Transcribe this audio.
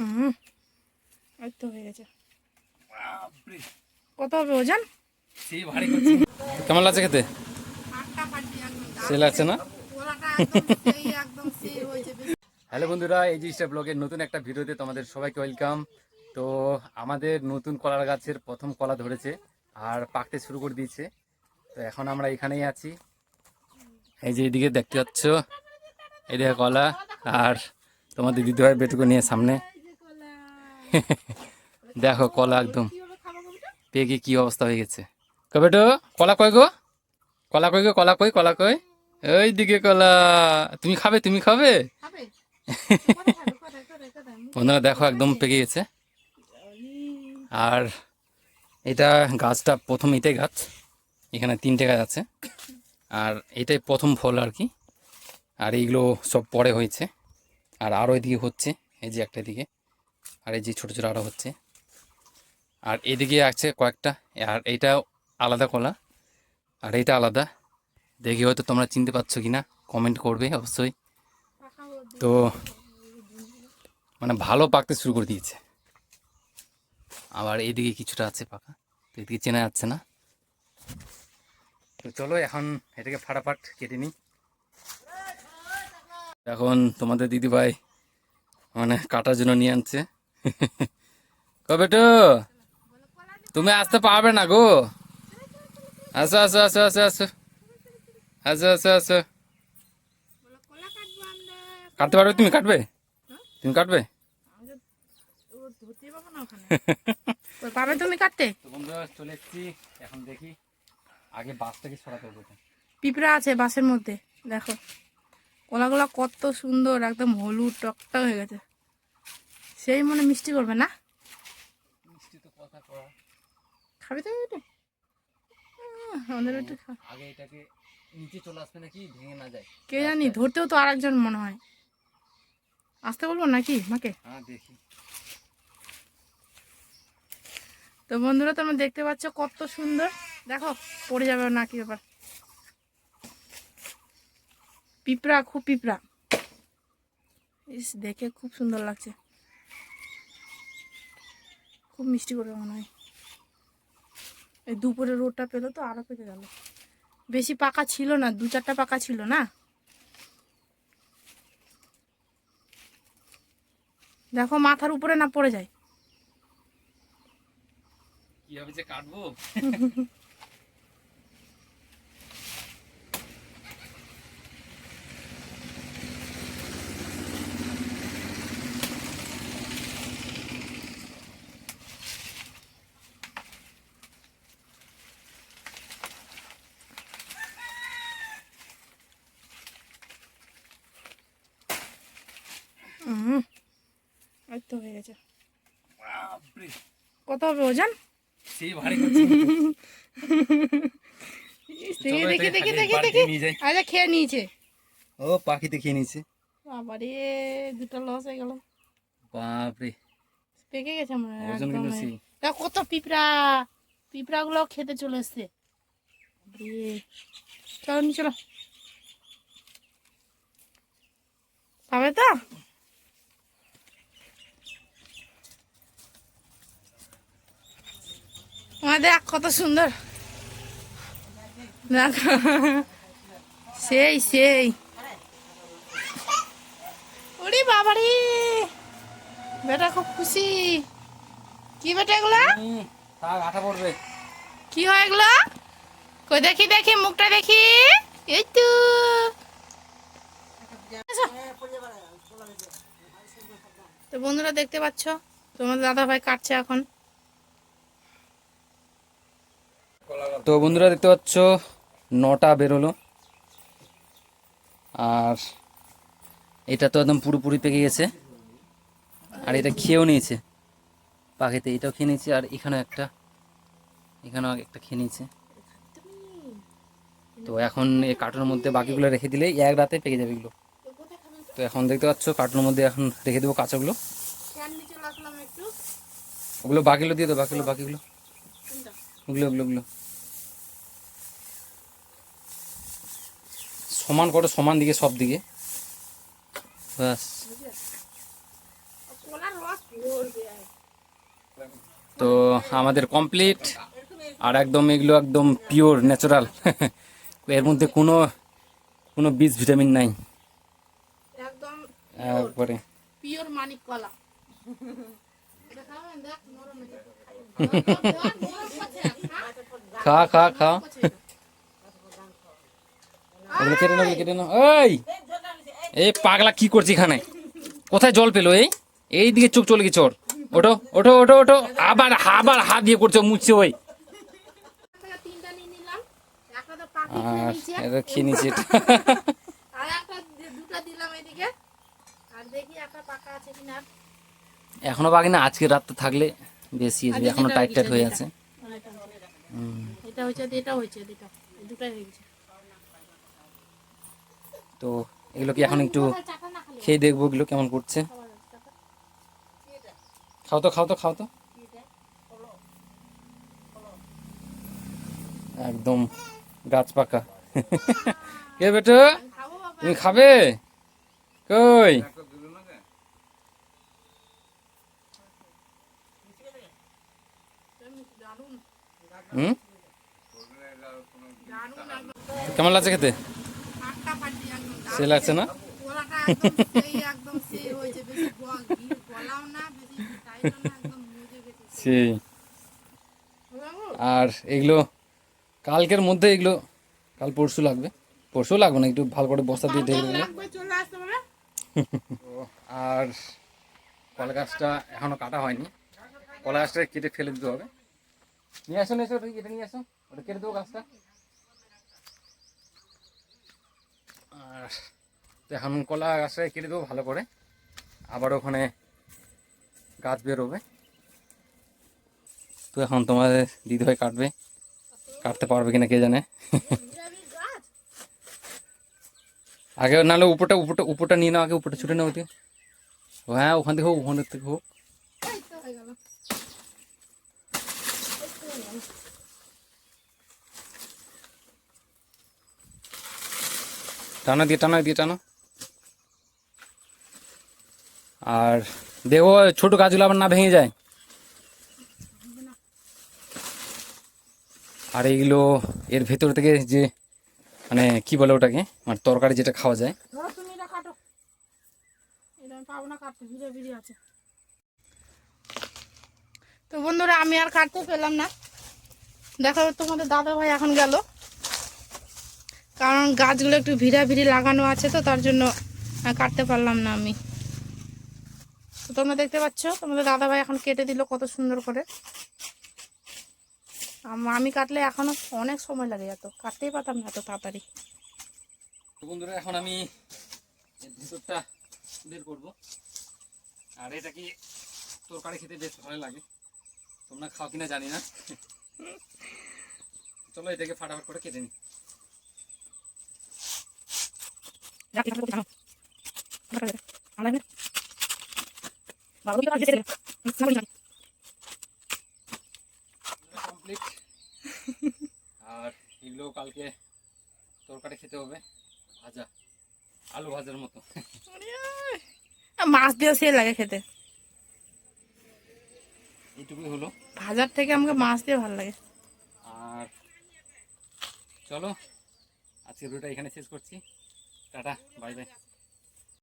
হুম তো হয়ে গেছে। কত হবে ওজন? সেই ভারী করছি। কেমন লাগছে খেতে? সে লাগছে না? হ্যালো বন্ধুরা এই জিনিসটা ব্লগের নতুন একটা ভিডিওতে তোমাদের সবাইকে ওয়েলকাম। তো আমাদের নতুন কলার গাছের প্রথম কলা ধরেছে আর পাকতে শুরু করে দিয়েছে। তো এখন আমরা এখানেই আছি। এই যে এদিকে দেখতে পাচ্ছ এদিকে কলা আর তোমাদের দিদিভাই বেটুকো নিয়ে সামনে। দেখো কলা একদম। পেকে কি অবস্থা হয়ে গেছে। কবেটো কলা কই গো? কলা কই গো? কলা কই? কলা কই? ওই দিকে কলা। তুমি খাবে? তুমি খাবে? বন্ধুরা দেখো একদম পেকে গেছে। আর এটা গাছটা প্রথম এটাই গাছ। এখানে তিনটে গাছ আছে। আর এটাই প্রথম ফল আর কি। আর এইগুলো সব পরে হয়েছে। আর আরও এদিকে হচ্ছে। এই যে একটা দিকে আর এই যে ছোটো ছোটো আরও হচ্ছে। আর এদিকে আছে কয়েকটা, আর এইটা আলাদা কলা, আর এইটা আলাদা। দেখি হয়তো তোমরা চিনতে পারছ কি না কমেন্ট করবে অবশ্যই। তো মানে ভালো পাকতে শুরু করে দিয়েছে। আবার এইদিকে কিছুটা আছে পাকা, তো এদিকে চেনা যাচ্ছে না। তো চলো এখন এটাকে ফাটাফাট কেটে নিই। এখন তোমাদের দিদিভাই মানে কাটার জন্য নিয়ে আনছে। কবে তো তুমি আসতে পারবে না গো। আসো আসো আসো আসো আসো। আসো আসো আসো। কাটতে পারবে তুমি? কাটবে? তুমি কাটবে? পাবে তুমি কাটতে? বন্ধুরা চলে এসেছি। এখন দেখি আগে বাসটাকে সরাতে হবে পিঁপড়া আছে বাসের মধ্যে দেখো। কলাগুলো কত সুন্দর একদম হলুদ টকটা হয়ে গেছে। সেই মনে মিষ্টি করবে না? মিষ্টি তো কথা কওয়া খাবে এটা? আমাদের একটু খা। আগে এটাকে নিচে চলে আসবে নাকি ভেঙে না যায়? কে জানি ধরতেও তো আরেকজন মনে হয়। আসতে বলব নাকি মাকে? হ্যাঁ দেখি। তো বন্ধুরা তোমরা দেখতে পাচ্ছ কত সুন্দর। দেখো পড়ে যাবে না কি ব্যাপার। পিঁপড়া খুব পিঁপড়া। ইস দেখে খুব সুন্দর লাগছে। খুব মিষ্টি করে মনে হয়। এই দুপুরে রোদটা পেল তো আরও পেকে গেল। বেশি পাকা ছিল না দু চারটা পাকা ছিল না? দেখো মাথার উপরে না পড়ে যায়। কীভাবে যে কাটবো হুম এই তো হয়ে গেছে। কত হবে ওজন? সেই ভারী করছি। দেখি দেখি দেখি দেখি দেখি। আচ্ছা খেয়ে নিয়েছে। ও পাখিতে খেয়ে নিয়েছে। আবার দুটো লস হয়ে গেল। বাপরে। পেকে গেছে ওজন কিন্তু সেই। কত পিঁপড়া? পিঁপড়া গুলো খেতে চলে এসছে। চলো নি চলো। পাবে তো আমার দেখ কত সুন্দর। দেখ। সেই সেই। ওরে বাবারে। বেটা খুব খুশি। কি বেটা এগুলা? কি হয় এগুলা? কই দেখি দেখি মুখটা দেখি। এই তো। তো বন্ধুরা দেখতে পাচ্ছ তোমার দাদা ভাই কাটছে এখন। তো বন্ধুরা দেখতে পাচ্ছ, নটা বেরোলো। আর এটা তো একদম পুরোপুরি পেকে গেছে। আর এটা খেয়েও নিয়েছে। পাখিতে এটাও খেয়ে নিয়েছে, আর এখানেও একটা। এখানেও একটা খেয়ে নিয়েছে। তো এখন এই কার্টুনের মধ্যে বাকিগুলো রেখে দিলে এক রাতে পেকে যাবে এগুলো। তো এখন দেখতে পাচ্ছ, কার্টুনের মধ্যে এখন রেখে দেবো কাঁচাগুলো। ওগুলো বাকিগুলো দিয়ে দেবো বাকিগুলো বাকিগুলো। ওগুলো ওগুলো ওগুলো। সমান করো সমান দিকে সব দিকে। ব্যাস। তো আমাদের কমপ্লিট আর একদম এগুলো একদম পিওর ন্যাচারাল এর মধ্যে কোনো কোনো বীজ ভিটামিন নাই। একবারে। পিওর মানিক কলা। খা খা খা। এগুলো কেটে নাও কেটে নাও। এই! এই পাগলা কি করছি এখানে? কোথায় জল পেল এই? এই দিকে চোখ চলে গেছে ওর। ওঠো ওঠো ওঠো ওঠো। আবার আবার হাত দিয়ে করছে মুছছে ওই। আর এটা খেয়ে নিচ্ছে এখনও বাকি না আজকে রাত থাকলে বেশি এখনও টাইট টাইট হয়ে আছে। এটা হচ্ছে এটা দুটো দুটাই হয়ে গেছে। তো এগুলো কি এখন একটু খেয়ে দেখব এগুলো কেমন করছে? খাও তো খাও তো খাও তো। একদম গাছ পাকা। কে বেটো? তুমি খাবে? কই? হুম? কেমন লাগছে খেতে? একদম সে লাগছে না? সেই আর এগুলো কালকের মধ্যে এগুলো কাল পরশু লাগবে। পরশু লাগবে না একটু ভালো করে বস্তা দিয়ে ঢেকে পারে আর কলা গাছটা এখনও কাটা হয়নি। কলা গাছটা কেটে ফেলে দিতে হবে। নিয়ে আসো নিয়ে আসো কেটে নিয়ে আসো। ওটা কেটে দেবো গাছটা। আর তো এখন কলা গাছটা কেটে দেবো ভালো করে। আবার ওখানে গাছ বেরোবে। তো এখন তোমাদের দিদিভাই কাটবে। কাটতে পারবে কিনা কে জানে? আগে নাহলে উপরটা উপরটা উপরটা নিয়ে নাও, আগে উপরটা ছুটে নাও ওদিকে। হ্যাঁ ওখান থেকে হোক, ওখান থেকে হোক এই তো হয়ে গেল টানা দিয়ে টানা, দিয়ে টানো। আর দেখো, ছোট গাছগুলো আবার না ভেঙে যায়। আর এইগুলো এর ভেতর থেকে যে মানে কি বলে ওটাকে? মানে তরকারি যেটা খাওয়া যায়। তো বন্ধুরা, আমি আর কাটতে পেলাম না। দেখো তোমাদের দাদা ভাই এখন গেল। কারণ গাছগুলো একটু ভিড়া ভিড়ি লাগানো আছে তো, তার জন্য কাটতে পারলাম না আমি। তো তোমরা দেখতে পাচ্ছ, তোমাদের দাদা ভাই এখন কেটে দিল কত সুন্দর করে। আম- কাটলে এখনও অনেক সময় লাগে যেত কাটতেই পারতাম না এত তাড়াতাড়ি। বন্ধুরা, এখন আমি ভিতরটা বের করব। আর এটা কি তরকারি খেতে বেশ ভালো লাগে? তোমরা খাও কিনা জানি না। চলো এটাকে ফাটাফাট করে কেটে নিই কমপ্লিট আর এগুলো কালকে তরকারি খেতে হবে। ভাজা। আলু ভাজার মতো। মাছ দিয়ে সে লাগে খেতে। এইটুকুই হলো। ভাজার থেকে আমাকে মাছ দিয়ে ভালো লাগে। আর চলো আজকের ভিডিওটা এখানে শেষ করছি। Tata bye bye.